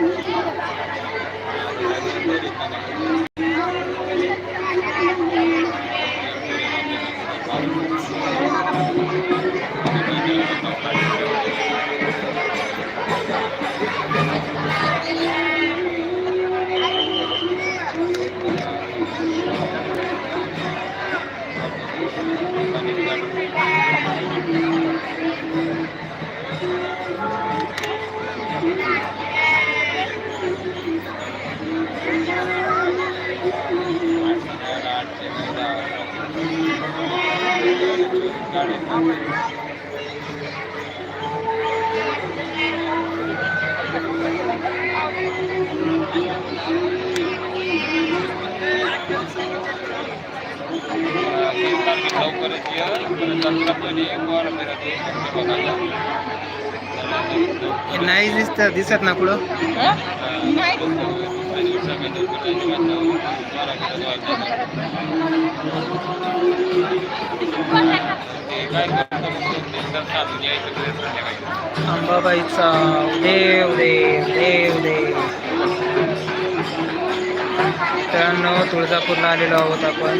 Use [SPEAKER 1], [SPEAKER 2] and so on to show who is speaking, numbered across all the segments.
[SPEAKER 1] Thank you. लवकरच ये
[SPEAKER 2] नाही दिसत दिसत ना कुठं? अंबाबाईचा देव देव देव देव मित्रांनो तुळजापूरला आलेलो आहोत आपण.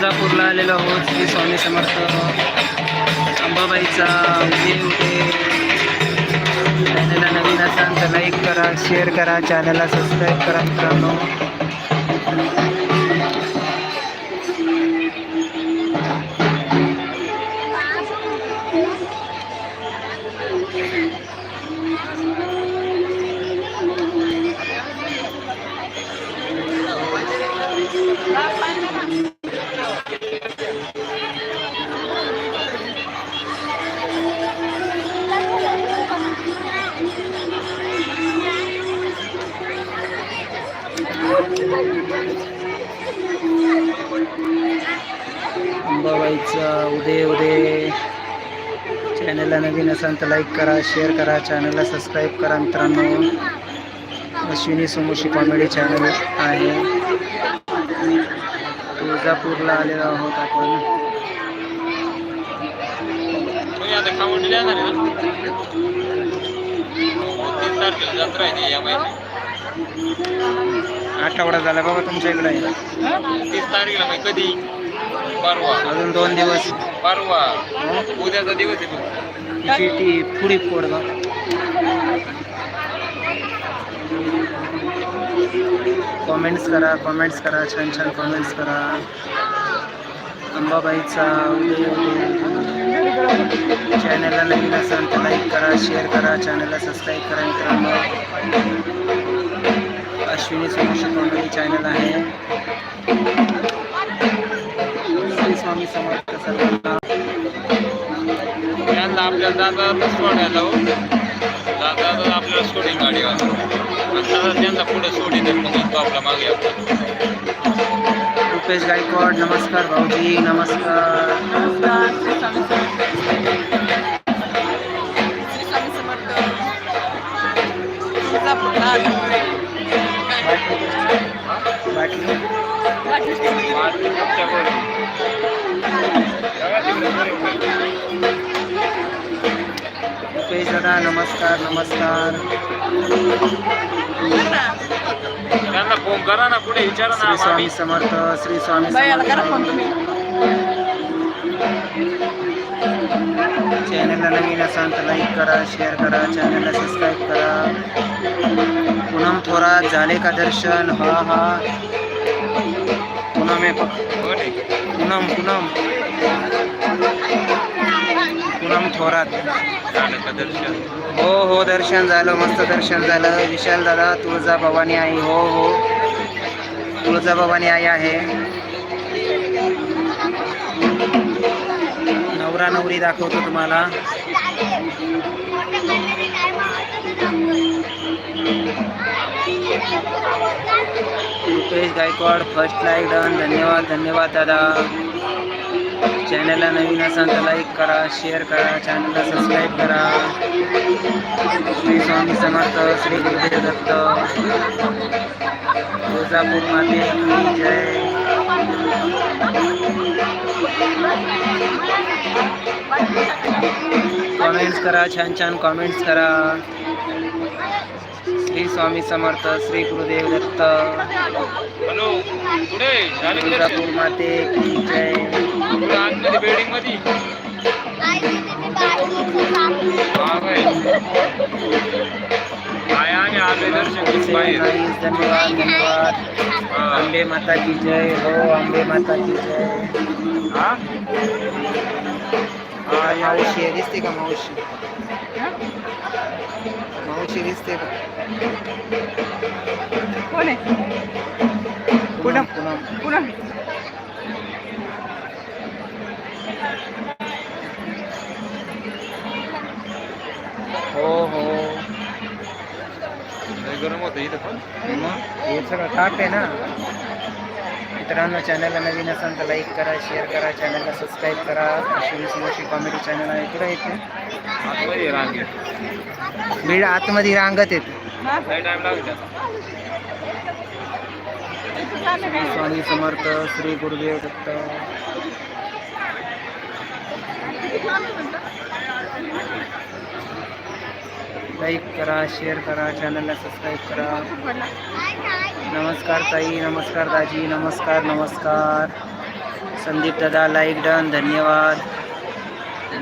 [SPEAKER 2] तुळजापूरला आलेलो आहोत श्री स्वामी समर्थ अंबाबाईचा देव देव चॅनलला नवीन असाल तर लाईक करा शेअर करा चॅनलला सबस्क्राईब करा मित्रांनो. अंबाबाईचा उदय उदय. चॅनलला नवीन असाल तर लाईक करा शेअर करा. चॅनलला सबस्क्राईब करा मित्रांनो. अश्विनी सोमोशी कॉमेडी चॅनल आहे. तुळजापूरला आलेलो आहोत आपण. आठवडा झाला बाबा तुमच्या इकडे.
[SPEAKER 1] तीस तारखेला कधी? परवा.
[SPEAKER 2] अजून दोन दिवस.
[SPEAKER 1] परवा. उद्याचा दिवस आहे बघ.
[SPEAKER 2] तिची ती पुढी पोडगा कॉमेंट्स करा कॉमेंट्स करा छान छान कॉमेंट्स करा. अंबाबाईचा चॅनलला नवीन असाल तर लाईक करा शेअर करा चॅनलला सबस्क्राईब करा मित्रांनो. अश्विनी सोमशी कॉमेडी चॅनल आहे. स्वामी समर्थ सर्वांना
[SPEAKER 1] दादा सोडायला हो दादा आपल्याला सोडील गाडीवर आता त्यांना पुढे सोडी देत मग तो आपला मागे
[SPEAKER 2] रुपेश गायकवाड नमस्कार भाऊजी नमस्कार। बाटली रुपेश दादा नमस्कार नमस्कार.
[SPEAKER 1] त्यांना फोन करा ना पुढे विचारा ना
[SPEAKER 2] श्री स्वामी
[SPEAKER 1] आम्ही
[SPEAKER 2] समर्थ श्री स्वामी समर्थ. चॅनलला नवीन असाल तर लाईक करा शेअर करा चॅनलला सबस्क्राईब करा. पूनम थोरात झाले का दर्शन? हा हा. पूनम आहे
[SPEAKER 1] हो.
[SPEAKER 2] पूनम पूनम. पूनम थोरात.
[SPEAKER 1] झालं का दर्शन?
[SPEAKER 2] हो हो दर्शन झालं मस्त दर्शन झालं. विशाल दादा तुळजा भवानी आई हो हो. तुळजा भवानी आई आहे. नवरा नवरी दाखवतो तुम्हाला. Rupesh Gaikwad first like done धन्यवाद धन्यवाद दादा. चॅनलला नवीन असाल तर लाईक करा शेअर करा चॅनलला सबस्क्राईब करा. श्री स्वामी समर्थ श्री गुरुदेव दत्त. तुळजापूर माते जय. कॉमेंट्स करा छान छान कॉमेंट्स करा. श्री स्वामी समर्थ श्री गुरुदेव दत्त? तुळजापूर माते की जय. धन्यवाद धन्यवाद. अंबे माता की जय. हो अंबे माता की जय. मावशी आहे दिसते का मावशी? मावशी दिसते
[SPEAKER 3] कोण आहे
[SPEAKER 2] पुनम पुनम
[SPEAKER 3] पुन्हा
[SPEAKER 2] हो हो
[SPEAKER 1] गरम होतं इथं पण
[SPEAKER 2] मग हे सगळं ताट आहे ना मित्रांनो चॅनलला नवीन असाल तर लाईक करा शेअर करा चॅनलला सबस्क्राईब करा अश्विनी समोरची कॉमेडी चॅनल आहे कुठं येते
[SPEAKER 1] आतमध्ये
[SPEAKER 2] बीड आतमध्ये रांगत येते श्री स्वामी समर्थ श्री गुरुदेव दत्त. लाईक करा शेअर करा चॅनलला सबस्क्राईब करा. नमस्कार ताई नमस्कार दाजी नमस्कार नमस्कार. संदीप दादा लाईक डन धन्यवाद.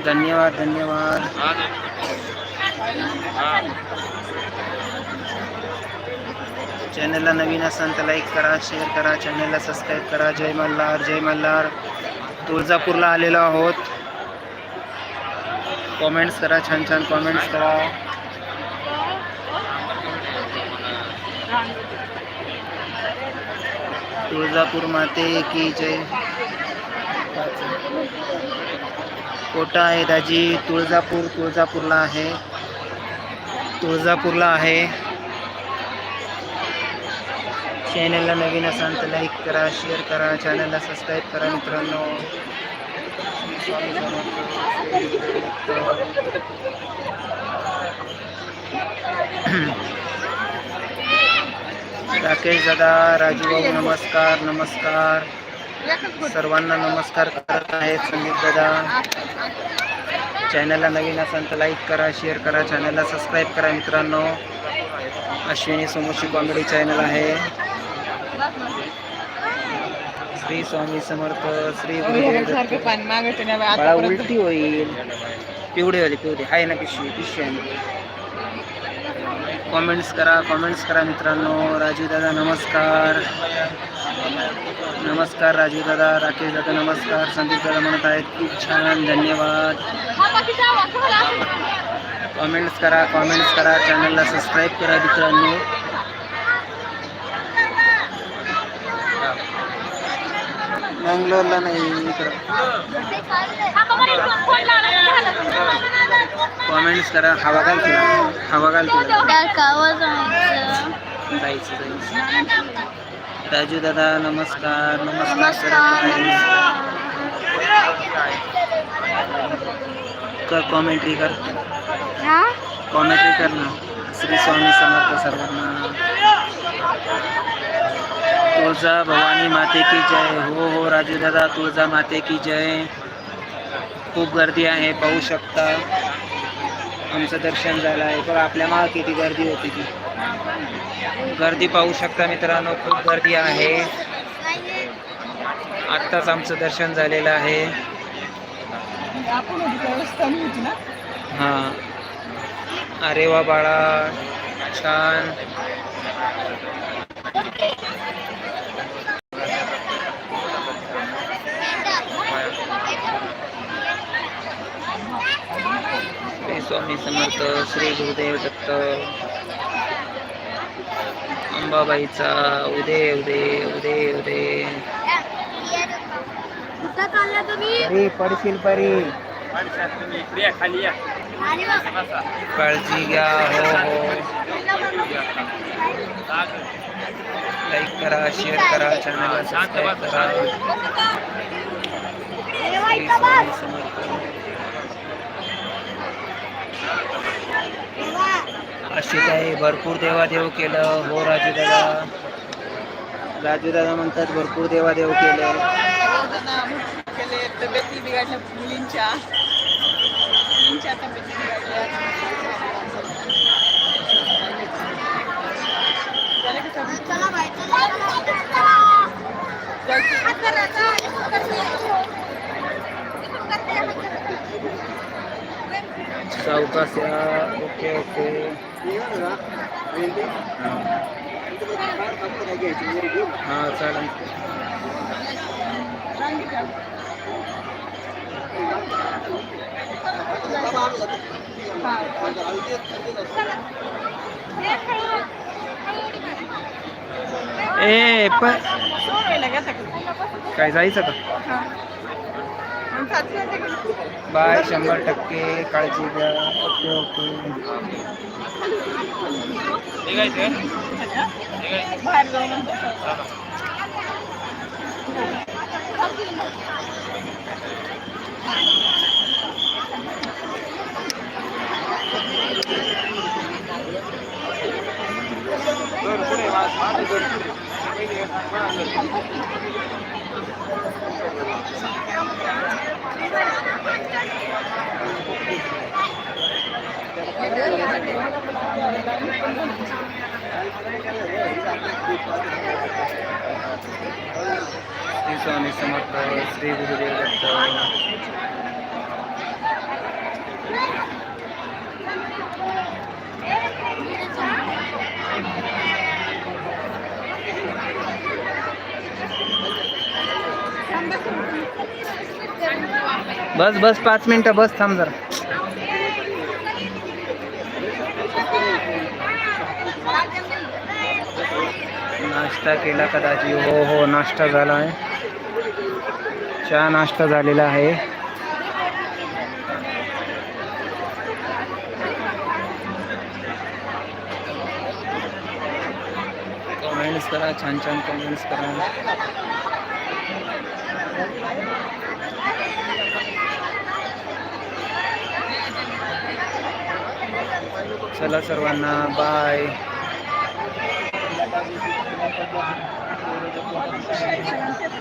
[SPEAKER 2] धन्यवाद धन्यवाद.
[SPEAKER 1] हा
[SPEAKER 2] चॅनलला नवीन असाल तर लाईक करा शेअर करा चॅनलला सबस्क्राईब करा. जय मल्हार जय मल्हार. तुळजापूरला आलेलो आहोत. कॉमेंट्स करा छान छान कॉमेंट्स करा. तुळजापूर माते की जय. कोटा आहे दाजी तुळजापूर तुळजापूरला आहे. तुळजापूरला आहे. चॅनलला नवीन असाल तर लाईक करा शेअर करा चॅनलला सबस्क्राईब करा मित्रांनो. राकेश दादा राजू नमस्कार नमस्कार. सर्वांना नमस्कार करत आहेत संदीप दादा. चॅनलला नवीन असाल तर लाईक करा शेअर करा चॅनलला सबस्क्राईब करा मित्रांनो. अश्विनी समोरची कॉमेडी चॅनल आहे. श्री स्वामी समर्थ श्री बाळा उलटी होईल. पिवडी वाली पिवडी आहे ना पिशवी पिशवी. आहे कॉमेंट्स करा कॉमेंट्स करा मित्रांनो. राजू दादा नमस्कार. नमस्कार राजू दादा राकेश दादा नमस्कार. संदीप दादा म्हणत आहेत खूप छान धन्यवाद. कॉमेंट्स करा कॉमेंट्स करा चॅनलला सबस्क्राईब करा मित्रांनो. मंगलोरला नाही इकडं. कॉमेंट्स करा हवा घाल तुला हवा घाल तुला जायचं जायचं. राजू दादा नमस्कार नमस्कार कर कॉमेंट्री कर कॉमेंट्री कर ना. श्री स्वामी समर्थ सर्वांना. तुळजा भवानी माते की जय. हो हो राजू दादा तुळजा माते की जय. खूप गर्दी आहे पाहू शकता. आमचं दर्शन झालं आहे. पण आपल्या माग किती गर्दी होती ती. गर्दी पाहू शकता मित्रांनो खूप गर्दी आहे. आत्ताच आमचं दर्शन झालेलं आहे. हां. अरे वा बाळा छान. स्वामी समर्थ श्री गुरुदेव दत्त अंबाबाईचा उदे उदे उदे उदे परी पडशील परी. काळजी घ्या हो हो. लाईक करा शेअर करा चॅनलला सबस्क्राईब करा. अशी काही भरपूर देवादेव केलं. हो राजू दादा राजू दादा म्हणतात भरपूर देवादेव केलं.
[SPEAKER 3] तब्येती बिघडल्या मुलींच्या. मुलींच्या तब्येती बिघडल्या झालं का सगळं?
[SPEAKER 2] सावकाश या ओके ओके हां चालेल ए पण? काय जायचं का? बाय शंभर टक्के काळजी घ्या. Okay okay. श्री स्वामी समर्थ श्री गुरुदेव दत्त बस बस पाच मिनिटं बस थांब जरा. नाश्ता केला कदाचित. हो हो नाश्ता झाला आहे. चहा नाश्ता झालेला आहे. कमेंट्स करा छान छान कमेंट्स करा. चला सर्वांना बाय